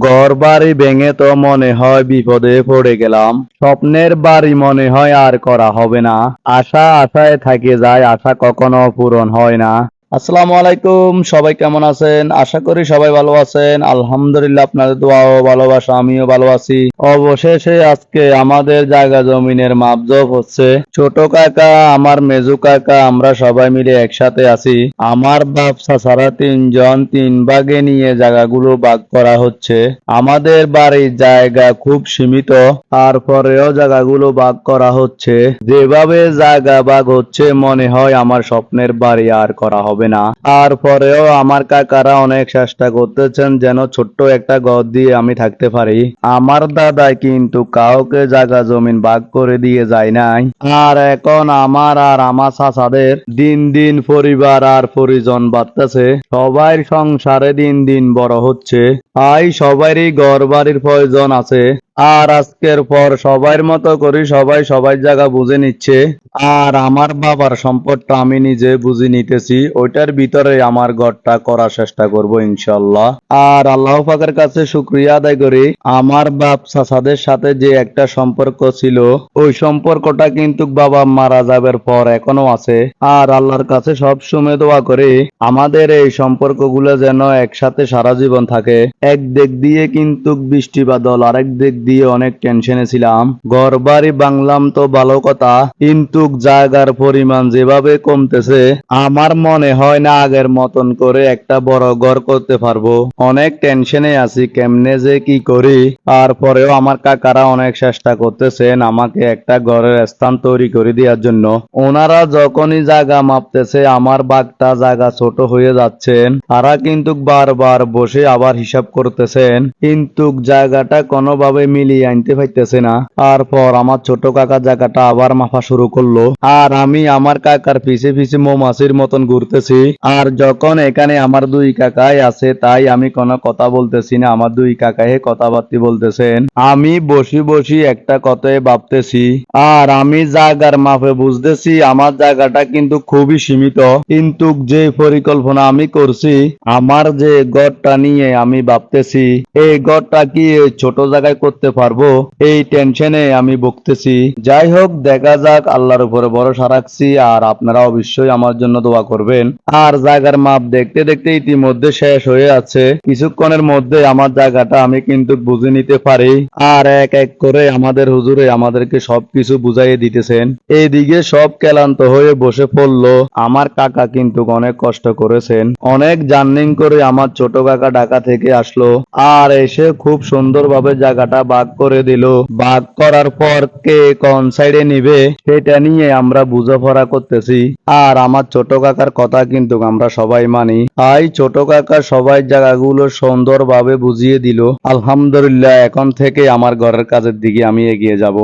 ঘর বাড়ি ভেঙে তো মনে হয় বিপদে পড়ে গেলাম। স্বপ্নের বাড়ি মনে হয় আর করা হবে না। আশা আশায় থাকে যায়, আশা কখনো পূরণ হয় না। আসসালামু আলাইকুম, সবাই কেমন আছেন? আশা করি সবাই ভালো আছেন। আলহামদুলিল্লাহ, আপনাদের দোয়া ও ভালোবাসা, আমিও ভালো আছি। অবশেষে আজকে আমাদের জায়গা জমিনের মাপজোপ হচ্ছে, ছোট কাকা, আমার মেজু কাকা, আমরা সবাই মিলে একসাথে আছি। আমার ব্যবসা ছাড়া তিনজন তিন ভাগে নিয়ে জায়গাগুলো ভাগ করা হচ্ছে। আমাদের বাড়ির জায়গা খুব সীমিত, তারপরেও জায়গাগুলো ভাগ করা হচ্ছে। যেভাবে জায়গা ভাগ হচ্ছে, মনে হয় আমার স্বপ্নের বাড়ি আর করা হবে না। তারপরেও আমার কাকারা অনেক চেষ্টা করতেছেন যেন ছোট্ট একটা ঘর দিয়ে আমি থাকতে পারি। আমার দাদা কিন্তু কাউকে জায়গা জমিন ভাগ করে দিয়ে যায় নাই। আর এখন আমার আর আমার চাচাদের দিন দিন পরিবার আর পরিজন বাড়তেছে। সবাই সংসারে দিন দিন বড় হচ্ছে। তাই সবারই ঘর বাড়ির প্রয়োজন আছে। আর আজকের পর সবার মতো করি, সবাই সবাই জায়গা বুঝে নিচ্ছে। আর আমার বাবার সম্পদটা আমি নিজে বুঝে নিতেছি, ওইটার ভিতরে আমার ঘরটা করার চেষ্টা করব ইনশাল্লাহ। আর আল্লাহ পাকের কাছে শুক্রিয়া আদায় করি। আমার বাপ চাচাদের সাথে যে একটা সম্পর্ক ছিল, ওই সম্পর্কটা কিন্তু বাবা মারা যাবার পর এখনও আছে। আর আল্লাহর কাছে সব সময় দোয়া করি, আমাদের এই সম্পর্কগুলো যেন একসাথে সারা জীবন থাকে। এক দিক দিয়ে কিন্তু বৃষ্টি বাদল, আরেক দিক দিয়ে অনেক টেনশনে ছিলাম। ঘর বাড়ি বাংলাম তো ভালো কথা, কিন্তু জায়গার পরিমাণ যেভাবে কমতেছে, আমার মনে হয় না আগের মতন করে একটা বড় ঘর করতে পারব। অনেক টেনশনে আছি, কেমনে যে কি করি। তারপরেও আমার কাকারা অনেক চেষ্টা করতেছেন আমাকে একটা ঘরের স্থান তৈরি করে দেওয়ার জন্য। ওনারা যখনই জায়গা মাপতেছে, আমার বাঘটা জায়গা ছোট হয়ে যাচ্ছেন তারা কিন্তু বারবার বসে আবার হিসাব করতেছেন, কিন্তু জায়গাটা কোনোভাবে মিলিয়ে আনতে পারতেছে না। তারপর আমার ছোট কাকা জায়গাটা আবার মাপা শুরু করল। আর আমি আমার কাকার পিছে পিছে মৌমাছির মতন ঘুরতেছি। আর যখন এখানে আমার দুই কাকাই আছে, তাই আমি কোনো কথা বলতেছি না। আমার দুই কাকাই কথাবার্তি বলতেছেন। আমি বসি বসি একটা কথাই ভাবতেছি। আর আমি জায়গার মাপে বুঝতেছি, আমার জায়গাটা কিন্তু খুবই সীমিত। কিন্তু যে পরিকল্পনা আমি করছি, আমার যে গড়টা নিয়ে আমি ভাবতেছি, এই গড়টা কি ছোট জায়গায় করতে পারব, এই টেনশনে আমি ভুগতেছি। যাই হোক, দেখা যাক, আল্লাহর উপরে ভরসা রাখছি, আর আপনারা অবশ্যই আমার জন্য দোয়া করবেন। আর জায়গার মাপ দেখতে দেখতে ইতিমধ্যে শেষ হয়ে আছে। কিছুক্ষণের মধ্যে আমার জায়গাটা আমি কিন্তু বুঝে নিতে পারি। আর এক এক করে আমাদের হুজুরে আমাদেরকে সবকিছু বুঝাইয়ে দিতেছেন। এইদিকে সব ক্লান্ত হয়ে বসে পড়ল। আমার কাকা কিন্তু অনেক কষ্ট করেছেন। অনেক জার্নিং করে আমার ছোট কাকা ঢাকা থেকে আসলো। আর এসে খুব সুন্দরভাবে জায়গাটা ভাগ করে দিল। ভাগ করার পর কে কোন সাইডে নিবে, সেটা নিয়ে আমরা বুঝাপড়া করতেছি। আর আমার ছোট কাকার কথা কিন্তু আমরা সবাই মানি। তাই ছোট কাকা সবাই জায়গাগুলো সুন্দরভাবে বুঝিয়ে দিল। আলহামদুলিল্লাহ, এখন থেকে আমার ঘরের কাজের দিকে আমি এগিয়ে যাব।